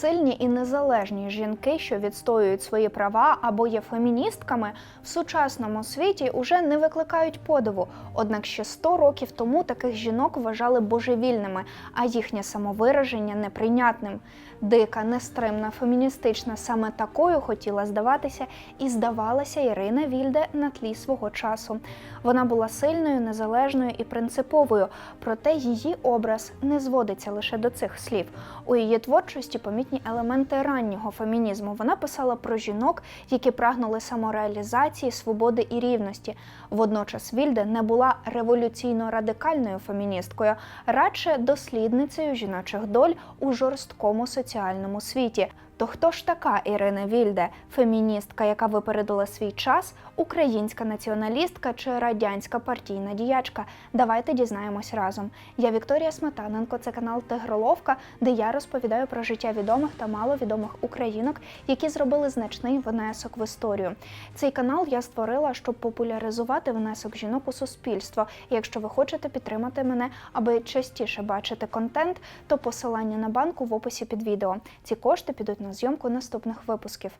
Сильні і незалежні жінки, що відстоюють свої права або є феміністками, в сучасному світі уже не викликають подиву. Однак ще 100 років тому таких жінок вважали божевільними, а їхнє самовираження неприйнятним. Дика, нестримна, феміністична саме такою хотіла здаватися і здавалася Ірина Вільде на тлі свого часу. Вона була сильною, незалежною і принциповою, проте її образ не зводиться лише до цих слів. У її творчості помітні елементи раннього фемінізму. Вона писала про жінок, які прагнули самореалізації, свободи і рівності. Водночас Вільде не була революційно-радикальною феміністкою, радше дослідницею жіночих доль у жорсткому соціальному світі. То хто ж така Ірина Вільде, феміністка, яка випередила свій час, українська націоналістка чи радянська партійна діячка? Давайте дізнаємось разом. Я Вікторія Сметаненко, це канал Тигроловка, де я розповідаю про життя відомих та маловідомих українок, які зробили значний внесок в історію. Цей канал я створила, щоб популяризувати внесок жінок у суспільство. Якщо ви хочете підтримати мене, аби частіше бачити контент, то посилання на банку в описі під відео. Ці кошти підуть на зйомку наступних випусків.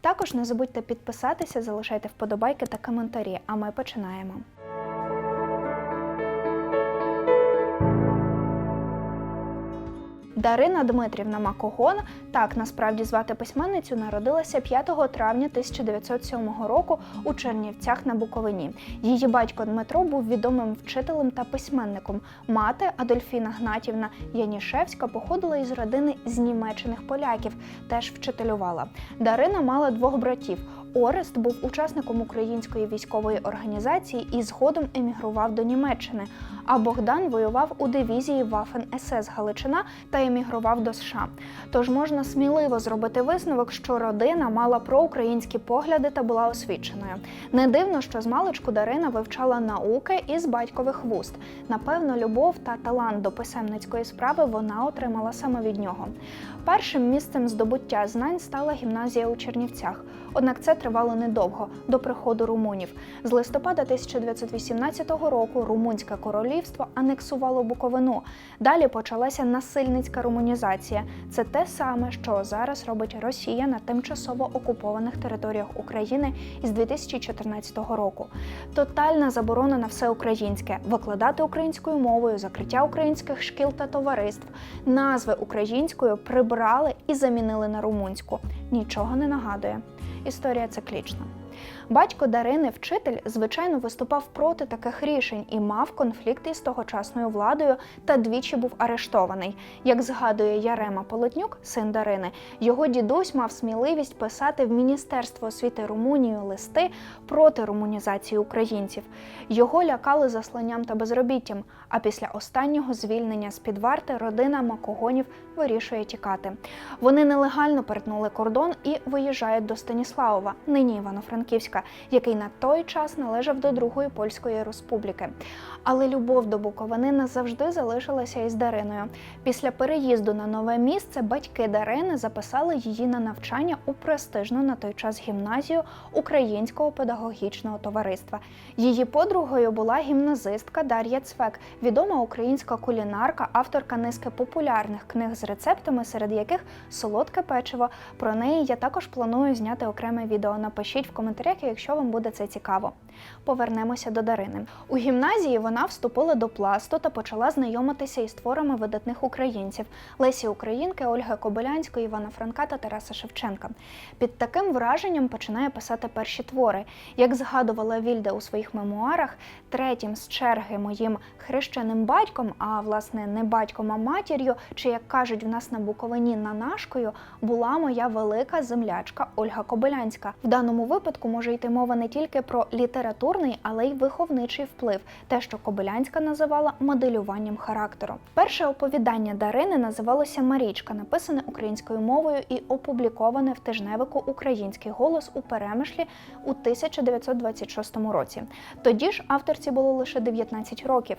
Також не забудьте підписатися, залишайте вподобайки та коментарі. А ми починаємо. Дарина Дмитрівна Макогон, так насправді звати письменницю, народилася 5 травня 1907 року у Чернівцях на Буковині. Її батько Дмитро був відомим вчителем та письменником. Мати Адольфіна Гнатівна Янішевська походила із родини знімечених поляків, теж вчителювала. Дарина мала двох братів. Орест був учасником української військової організації і згодом емігрував до Німеччини. А Богдан воював у дивізії Вафен СС Галичина та емігрував до США. Тож можна сміливо зробити висновок, що родина мала проукраїнські погляди та була освіченою. Не дивно, що з маличку Дарина вивчала науки із батькових вуст. Напевно, любов та талант до писемницької справи вона отримала саме від нього. Першим місцем здобуття знань стала гімназія у Чернівцях. Однак це тривало недовго до приходу румунів. З листопада 1918 року Румунське королівство анексувало Буковину. Далі почалася насильницька румунізація. Це те саме, що зараз робить Росія на тимчасово окупованих територіях України із 2014 року. Тотальна заборона на все українське, викладати українською мовою, закриття українських шкіл та товариств, назви українською прибрали і замінили на румунську. Нічого не нагадує. Історія циклічна. Батько Дарини, вчитель, звичайно, виступав проти таких рішень і мав конфлікти з тогочасною владою та двічі був арештований. Як згадує Ярема Полотнюк, син Дарини, його дідусь мав сміливість писати в Міністерство освіти Румунію листи проти румунізації українців. Його лякали засланням та безробіттям. А після останнього звільнення з під варти родина Макогонів вирішує тікати. Вони нелегально перетнули кордон і виїжджають до Станіславова, нині Івано-Франківська, який на той час належав до Другої Польської Республіки. Але любов до Буковини назавжди залишилася із Дариною. Після переїзду на нове місце батьки Дарини записали її на навчання у престижну на той час гімназію Українського педагогічного товариства. Її подругою була гімназистка Дар'я Цвек, відома українська кулінарка, авторка низки популярних книг з рецептами, серед яких солодке печиво. Про неї я також планую зняти окреме відео. Напишіть в коментарях, якщо вам буде це цікаво. Повернемося до Дарини. У гімназії вона вступила до пласту та почала знайомитися із творами видатних українців Лесі Українки, Ольги Кобилянської, Івана Франка та Тараса Шевченка. Під таким враженням починає писати перші твори. Як згадувала Вільда у своїх мемуарах, третім з черги моїм хрещеним батьком, а власне не батьком, а матір'ю, чи як кажуть в нас на Буковині нанашкою, була моя велика землячка Ольга Кобилянська. В даному випадку може йти мова не тільки про літературний, але й виховничий вплив, те, що Кобилянська називала моделюванням характеру. Перше оповідання Дарини називалося Марічка, написане українською мовою і опубліковане в тижневику Український голос у перемишлі у 1926 році. Тоді ж авторці було лише 19 років.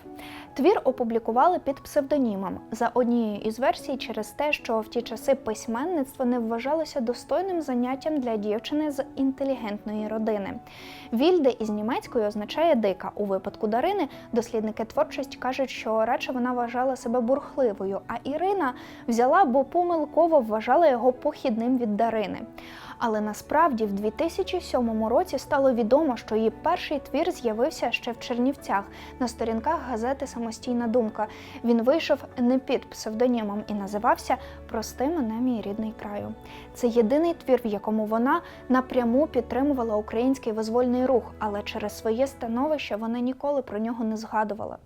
Твір опублікували під псевдонімом за однією із версій через те, що в ті часи письменництво не вважалося достойним заняттям для дівчини з інтелігентної родини. Вільде із німецької означає дика. У випадку Дарини дослідники творчості кажуть, що радше вона вважала себе бурхливою, а Ірина взяла, бо помилково вважала його похідним від Дарини. Але насправді в 2007 році стало відомо, що її перший твір з'явився ще в Чернівцях на сторінках газети Самостійна думка. Він вийшов не під псевдонімом і називався Прости мене, мій рідний краю. Це єдиний твір, в якому вона напряму підтримувала український визвольний рух, але через своє становище вона ніколи про нього не згадувала.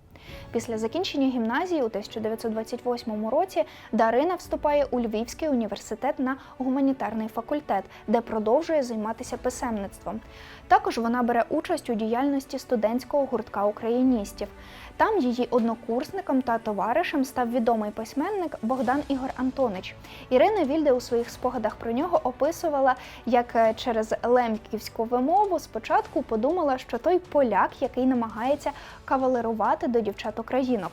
Після закінчення гімназії у 1928 році Дарина вступає у Львівський університет на гуманітарний факультет, де продовжує займатися писемництвом. Також вона бере участь у діяльності студентського гуртка україністів. Там її однокурсником та товаришем став відомий письменник Богдан Ігор Антонич. Ірина Вільде у своїх спогадах про нього описувала, як е, через лемківську вимову спочатку подумала, що той поляк, який намагається кавалерувати до дівчат-українок.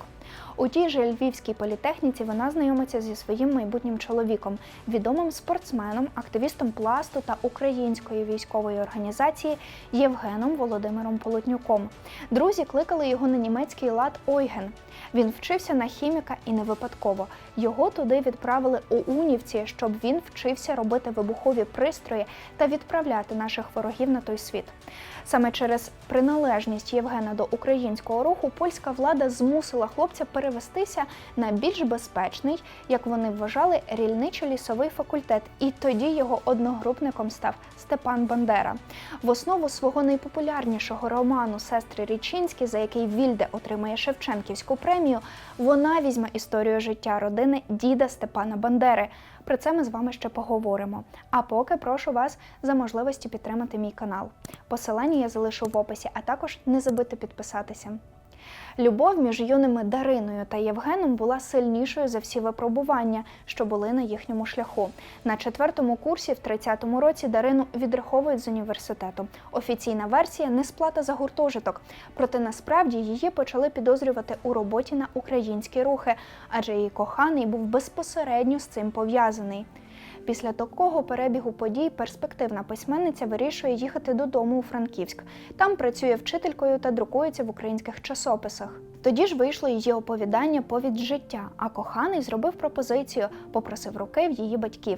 У тій же Львівській політехніці вона знайомиться зі своїм майбутнім чоловіком, відомим спортсменом, активістом пласту та української військової організації Євгеном Володимиром Полотнюком. Друзі кликали його на німецький лад Ойген. Він вчився на хіміка і не випадково. Його туди відправили у Унівці, щоб він вчився робити вибухові пристрої та відправляти наших ворогів на той світ. Саме через приналежність Євгена до українського руху польська влада змусила хлопця перевестися на більш безпечний, як вони вважали, рільничо-лісовий факультет. І тоді його одногрупником став Степан Бандера. В основу свого найпопулярнішого роману Сестри Річинські, за який Вільде отримає Шевченківську премію, вона візьме історію життя родини діда Степана Бандери. Про це ми з вами ще поговоримо. А поки прошу вас за можливості підтримати мій канал. Посилання я залишу в описі, а також не забудьте підписатися. Любов між юними Дариною та Євгеном була сильнішою за всі випробування, що були на їхньому шляху. На четвертому курсі, в 30-му році, Дарину відраховують з університету. Офіційна версія несплата за гуртожиток. Проте насправді її почали підозрювати у роботі на українські рухи, адже її коханий був безпосередньо з цим пов'язаний. Після такого перебігу подій перспективна письменниця вирішує їхати додому у Франківськ. Там працює вчителькою та друкується в українських часописах. Тоді ж вийшло її оповідання Повід життя, а коханий зробив пропозицію, попросив руки в її батьків.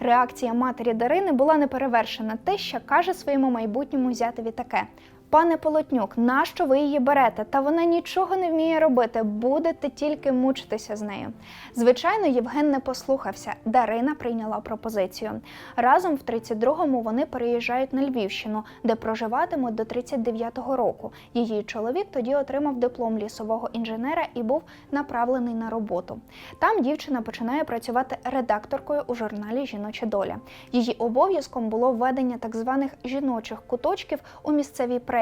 Реакція матері Дарини була неперевершена. Те, що каже своєму майбутньому зятеві таке. Пане Полотнюк, нащо ви її берете? Та вона нічого не вміє робити, будете тільки мучитися з нею. Звичайно, Євген не послухався. Дарина прийняла пропозицію. Разом в 32-му вони переїжджають на Львівщину, де проживатимуть до 39-го року. Її чоловік тоді отримав диплом лісового інженера і був направлений на роботу. Там дівчина починає працювати редакторкою у журналі Жіноча доля. Її обов'язком було введення так званих жіночих куточків у місцевій пресі.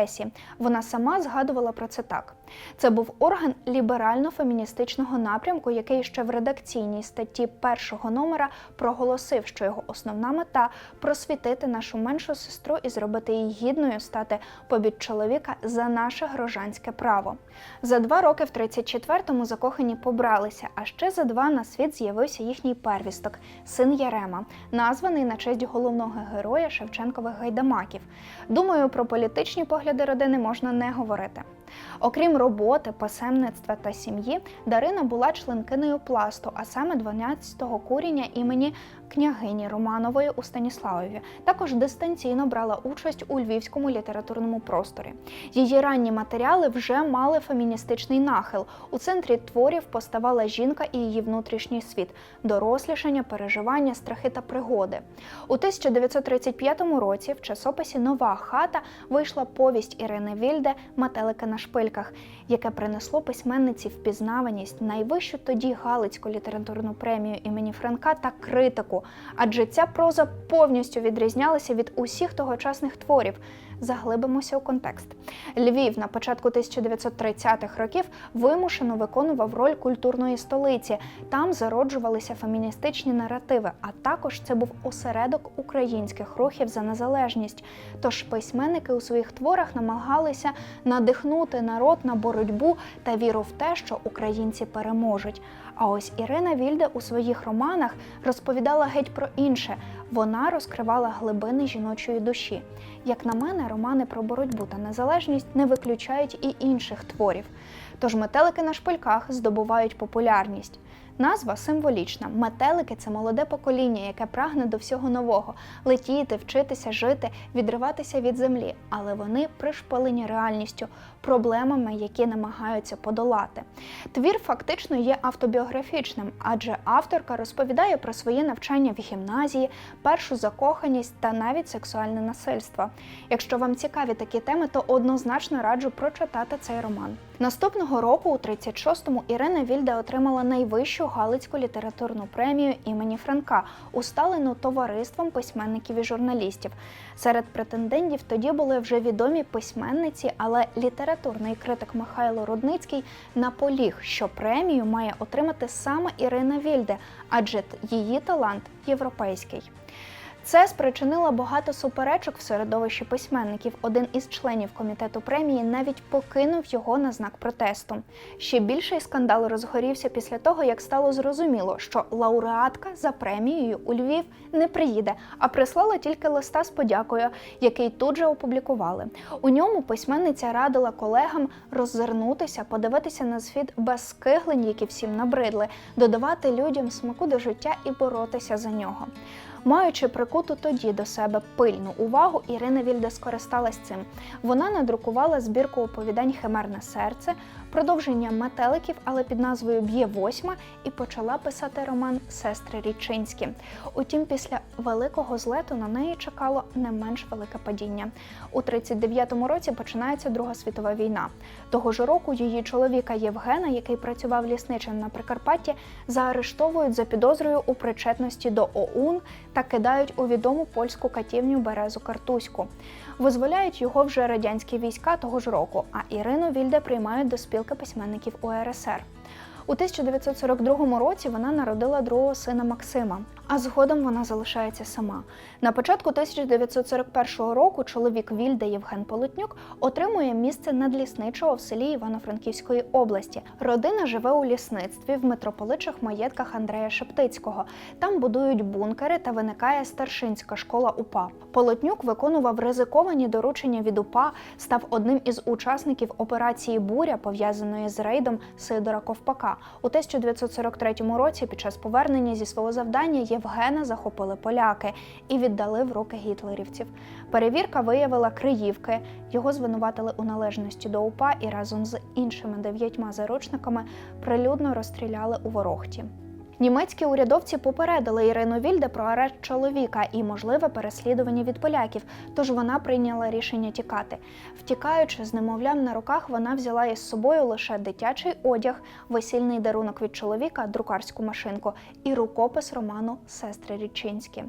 Вона сама згадувала про це так. Це був орган ліберально-феміністичного напрямку, який ще в редакційній статті першого номера проголосив, що його основна мета просвітити нашу меншу сестру і зробити її гідною стати побід чоловіка за наше грожанське право. За два роки в 34-му закохані побралися, а ще за два на світ з'явився їхній первісток, син Ярема, названий на честь головного героя Шевченкових гайдамаків. Думаю, про політичні погляди родини можна не говорити. Окрім роботи, писемництва та сім'ї, Дарина була членкиною пласту, а саме 12-го куріння імені княгині Романової у Станіславові. Також дистанційно брала участь у львівському літературному просторі. Її ранні матеріали вже мали феміністичний нахил. У центрі творів поставала жінка і її внутрішній світ, дорослішання, переживання, страхи та пригоди. У 1935 році в часописі Нова хата вийшла повість Ірини Вільде Метелики на шпильках, яке принесло письменниці впізнаваність, найвищу тоді Галицьку літературну премію імені Франка та критику, адже ця проза повністю відрізнялася від усіх тогочасних творів. Заглибимося у контекст. Львів на початку 1930-х років вимушено виконував роль культурної столиці. Там зароджувалися феміністичні наративи, а також це був осередок українських рухів за незалежність. Тож письменники у своїх творах намагалися надихнути народ на боротьбу та віру в те, що українці переможуть. А ось Ірина Вільде у своїх романах розповідала геть про інше. Вона розкривала глибини жіночої душі. Як на мене, романи про боротьбу та незалежність не виключають і інших творів. Тож метелики на шпильках здобувають популярність. Назва символічна. Метелики це молоде покоління, яке прагне до всього нового летіти, вчитися, жити, відриватися від землі. Але вони пришпалені реальністю, проблемами, які намагаються подолати. Твір фактично є автобіографічним, адже авторка розповідає про своє навчання в гімназії, першу закоханість та навіть сексуальне насильство. Якщо вам цікаві такі теми, то однозначно раджу прочитати цей роман. Наступного року, у 36-му, Ірина Вільде отримала найвищу Галицьку літературну премію імені Франка, усталену товариством письменників і журналістів. Серед претендентів тоді були вже відомі письменниці, але літературний критик Михайло Рудницький наполіг, що премію має отримати саме Ірина Вільде, адже її талант європейський. Це спричинило багато суперечок в середовищі письменників. Один із членів комітету премії навіть покинув його на знак протесту. Ще більший скандал розгорівся після того, як стало зрозуміло, що лауреатка за премією у Львів не приїде, а прислала тільки листа з подякою, який тут же опублікували. У ньому письменниця радила колегам роззирнутися, подивитися на світ без скиглень, які всім набридли, додавати людям смаку до життя і боротися за нього. Маючи прикуту тоді до себе пильну увагу, Ірина Вільде скористалась цим. Вона надрукувала збірку оповідань Химерне серце, продовження метеликів, але під назвою Б'є восьма, і почала писати роман Сестри Річинські. Утім, після великого злету на неї чекало не менш велике падіння. У 39-му році починається Друга світова війна. Того ж року її чоловіка Євгена, який працював лісничим на Прикарпатті, заарештовують за підозрою у причетності до ОУН та кидають у відому польську катівню Березу Картузьку. Визволяють його вже радянські війська того ж року, а Ірину Вільде приймають до спілки письменників УРСР. У 1942 році вона народила другого сина Максима, а згодом вона залишається сама. На початку 1941 року чоловік Вільде Євген Полотнюк отримує місце надлісничого в селі Івано-Франківської області. Родина живе у лісництві в митрополичих маєтках Андрея Шептицького. Там будують бункери та виникає старшинська школа УПА. Полотнюк виконував ризиковані доручення від УПА, став одним із учасників операції Буря, пов'язаної з рейдом Сидора Ковпака. У 1943 році, під час повернення зі свого завдання, Євгена захопили поляки і віддали в руки гітлерівців. Перевірка виявила Криївки. Його звинуватили у належності до УПА і разом з іншими дев'ятьма заручниками прилюдно розстріляли у ворохті. Німецькі урядовці попередили Ірину Вільде про арешт чоловіка і можливе переслідування від поляків, тож вона прийняла рішення тікати. Втікаючи з немовлям на руках, вона взяла із собою лише дитячий одяг, весільний дарунок від чоловіка, друкарську машинку і рукопис роману Сестри Річинські.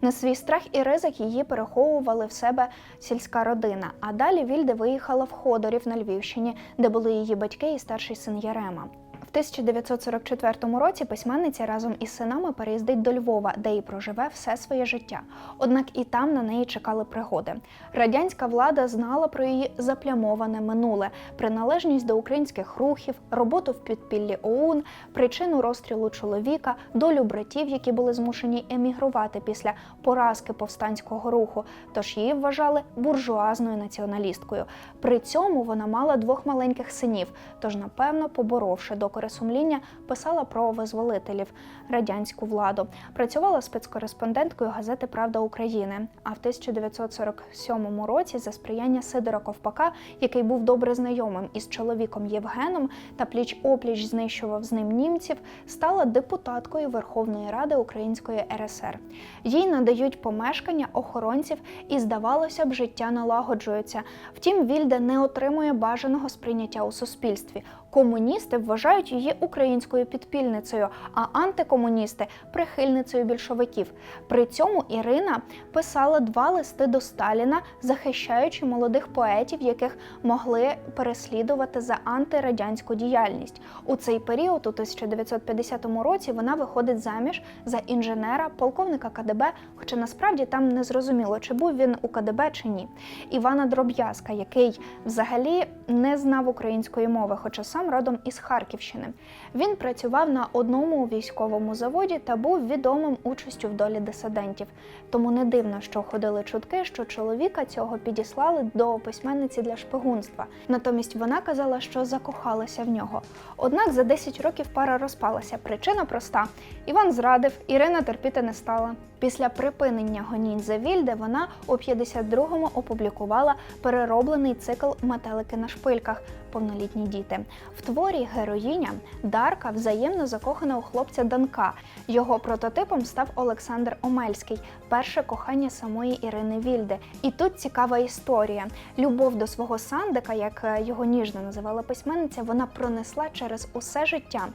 На свій страх і ризик її переховували в себе сільська родина. А далі Вільде виїхала в Ходорів на Львівщині, де були її батьки і старший син Ярема. В 1944 році письменниця разом із синами переїздить до Львова, де і проживе все своє життя. Однак і там на неї чекали пригоди. Радянська влада знала про її заплямоване минуле, приналежність до українських рухів, роботу в підпіллі ОУН, причину розстрілу чоловіка, долю братів, які були змушені емігрувати після поразки повстанського руху. Тож її вважали буржуазною націоналісткою. При цьому вона мала двох маленьких синів, тож, напевно, поборовши докори сумління, писала про визволителів радянську владу. Працювала спецкореспонденткою газети Правда України. А в 1947 році за сприяння Сидора Ковпака, який був добре знайомим із чоловіком Євгеном та пліч опліч знищував з ним німців, стала депутаткою Верховної Ради Української РСР. Їй надають помешкання охоронців, і здавалося б, життя налагоджується. Втім, Вільде не отримує бажаного сприйняття у суспільстві. Комуністи вважають її українською підпільницею, а антикомуністи прихильницею більшовиків. При цьому Ірина писала два листи до Сталіна, захищаючи молодих поетів, яких могли переслідувати за антирадянську діяльність. У цей період, у 1950 році, вона виходить заміж за інженера, полковника КДБ, хоча насправді там не зрозуміло, чи був він у КДБ чи ні. Івана Дроб'язка, який взагалі не знав української мови, хоча сам родом із Харківщини. Він працював на одному військовому заводі та був відомим участю в долі дисидентів. Тому не дивно, що ходили чутки, що чоловіка цього підіслали до письменниці для шпигунства. Натомість вона казала, що закохалася в нього. Однак за 10 років пара розпалася. Причина проста: Іван зрадив, Ірина терпіти не стала. Після припинення гонінь за Вільде вона у 52-му опублікувала перероблений цикл Метелики на шпильках повнолітні діти. В творі героїня Дарка взаємно закохана у хлопця Данка. Його прототипом став Олександр Омельський, перше кохання самої Ірини Вільде. І тут цікава історія. Любов до свого Сандика, як е, його ніжно називала письменниця, вона пронесла через усе життя.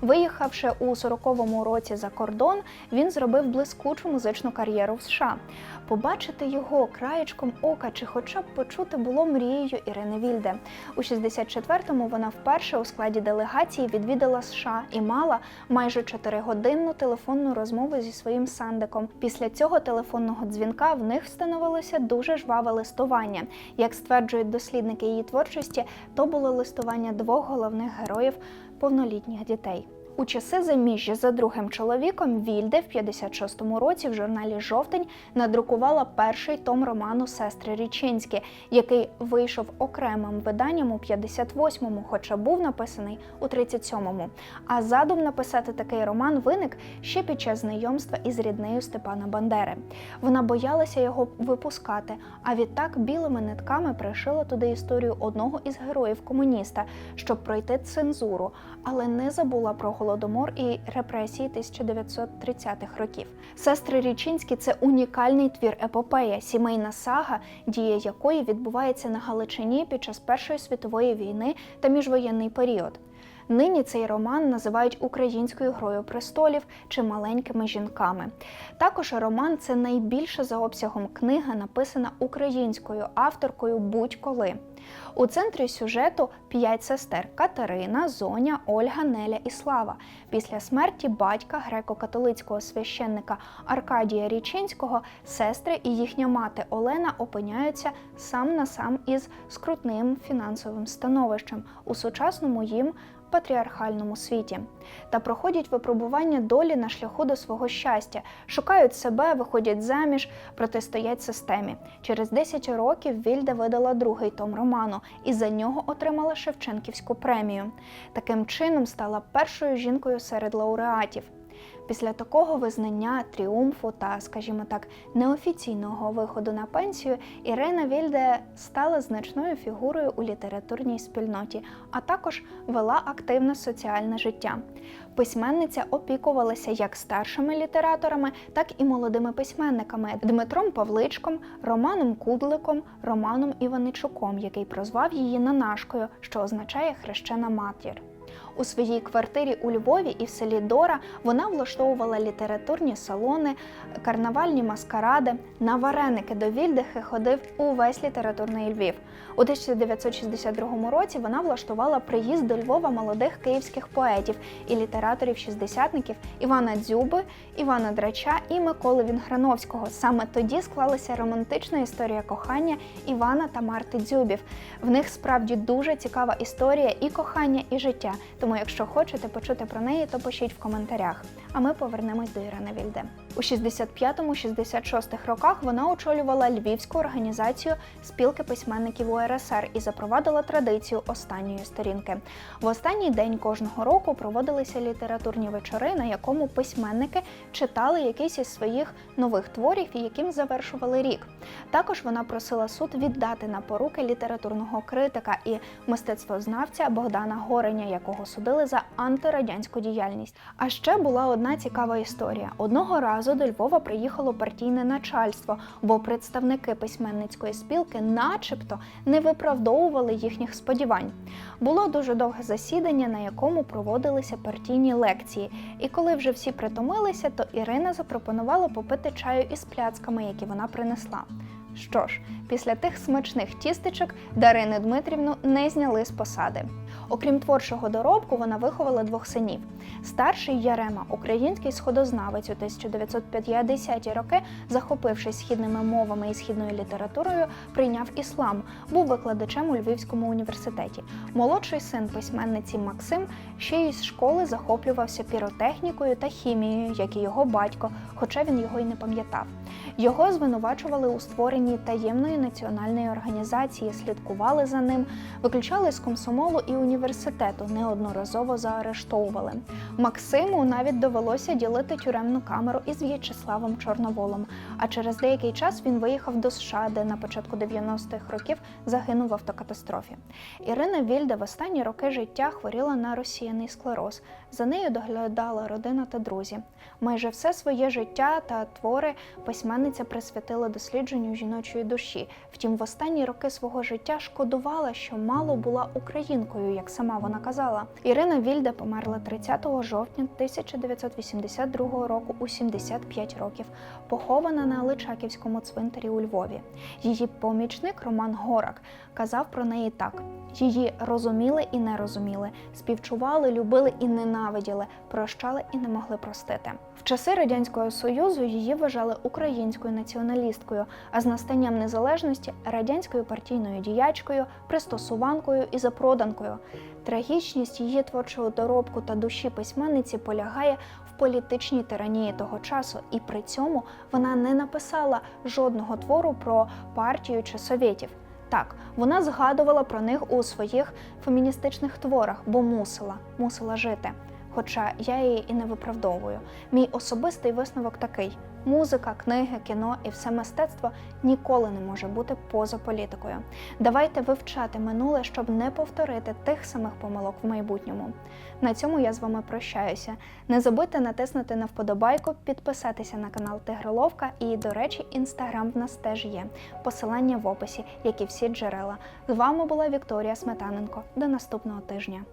Виїхавши у 40-му році за кордон, він зробив блискучу музичну кар'єру в США. Побачити його краєчком ока чи хоча б почути було мрією Ірини Вільде. У 64-му вона вперше у складі делегації відвідала США і мала майже 4-годинну телефонну розмову зі своїм Сандиком. Після цього телефонного дзвінка в них встановилося дуже жваве листування. Як стверджують дослідники її творчості, то було листування двох головних героїв повнолітніх дітей. У часи заміжжя за другим чоловіком Вільде в 56-му році в журналі Жовтень надрукувала перший том роману Сестри Річинські, який вийшов окремим виданням у 58-му, хоча був написаний у 37-му. А задум написати такий роман виник ще під час знайомства із ріднею Степана Бандери. Вона боялася його випускати, а відтак білими нитками пришила туди історію одного із героїв комуніста, щоб пройти цензуру, але не забула про голодомор і репресії 1930-х років. Сестри Річинські це унікальний твір епопея, сімейна сага, дія якої відбувається на Галичині під час Першої світової війни та міжвоєнний період. Нині цей роман називають українською грою престолів чи маленькими жінками. Також роман це найбільша за обсягом книга, написана українською авторкою будь-коли. У центрі сюжету п'ять сестер Катерина, Зоня, Ольга, Неля і Слава. Після смерті батька греко-католицького священника Аркадія Річинського сестри і їхня мати Олена опиняються сам на сам із скрутним фінансовим становищем у сучасному їм патріархальному світі та проходять випробування долі на шляху до свого щастя, шукають себе, виходять заміж, протистоять системі. Через 10 років Вільда видала другий том роману і за нього отримала Шевченківську премію. Таким чином стала першою жінкою серед лауреатів. Після такого визнання, тріумфу та, скажімо так, неофіційного виходу на пенсію Ірина Вільде стала значною фігурою у літературній спільноті, а також вела активне соціальне життя. Письменниця опікувалася як старшими літераторами, так і молодими письменниками Дмитром Павличком, Романом Кудликом, Романом Іваничуком, який прозвав її Нанашкою, що означає хрещена матір. У своїй квартирі у Львові і в селі Дора вона влаштовувала літературні салони, карнавальні маскаради. На вареники до Вільдихи ходив увесь літературний Львів. У 1962 році вона влаштувала приїзд до Львова молодих київських поетів і літераторів-шістдесятників Івана Дзюби, Івана Драча і Миколи Вінграновського. Саме тоді склалася романтична історія кохання Івана та Марти Дзюбів. В них справді дуже цікава історія і кохання, і життя. Тому, якщо хочете почути про неї, то пишіть в коментарях. А ми повернемось до Ірини Вільде. У 65-66 роках вона очолювала Львівську організацію спілки письменників УРСР і запровадила традицію останньої сторінки. В останній день кожного року проводилися літературні вечори, на якому письменники читали якийсь із своїх нових творів і яким завершували рік. Також вона просила суд віддати на поруки літературного критика і мистецтвознавця Богдана Гореня, якого судили за антирадянську діяльність. А ще була одна цікава історія. Одного разу до Львова приїхало партійне начальство, бо представники письменницької спілки, начебто, не виправдовували їхніх сподівань. Було дуже довге засідання, на якому проводилися партійні лекції. І коли вже всі притомилися, то Ірина запропонувала попити чаю із пляцками, які вона принесла. Що ж, після тих смачних тістечок Дарину Дмитрівну не зняли з посади. Окрім творчого доробку, вона виховала двох синів. Старший Ярема, український сходознавець у 1950-ті роки, захопившись східними мовами і східною літературою, прийняв іслам, був викладачем у Львівському університеті. Молодший син письменниці Максим ще й з школи захоплювався піротехнікою та хімією, як і його батько, хоча він його й не пам'ятав. Його звинувачували у створенні таємної національної організації, слідкували за ним, виключали з комсомолу і університету, неодноразово заарештовували. Максиму навіть довелося ділити тюремну камеру із В'ячеславом Чорноволом. А через деякий час він виїхав до США, де на початку 90-х років загинув в автокатастрофі. Ірина Вільда в останні роки життя хворіла на розсіяний склероз. За нею доглядала родина та друзі. Майже все своє життя та твори письменниця присвятила дослідженню жіночої душі. Втім, в останні роки свого життя шкодувала, що мало була українкою, як сама вона казала. Ірина Вільда померла 30 жовтня 1982 року у 75 років, похована на Личаківському цвинтарі у Львові. Її помічник Роман Горак казав про неї так: її розуміли і не розуміли, співчували, любили і ненавиділи, прощали і не могли простити. В часи радянського союзу її вважали українською націоналісткою, а з настанням незалежності радянською партійною діячкою, пристосуванкою і запроданкою. Трагічність її творчого доробку та душі письменниці полягає в політичній тиранії того часу, і при цьому вона не написала жодного твору про партію чи совєтів. Так, вона згадувала про них у своїх феміністичних творах, бо мусила, мусила жити. Хоча я її і не виправдовую. Мій особистий висновок такий: музика, книги, кіно і все мистецтво ніколи не може бути поза політикою. Давайте вивчати минуле, щоб не повторити тих самих помилок в майбутньому. На цьому я з вами прощаюся. Не забудьте натиснути на вподобайку, підписатися на канал Тигроловка і, до речі, інстаграм в нас теж є. Посилання в описі, як і всі джерела. З вами була Вікторія Сметаненко. До наступного тижня.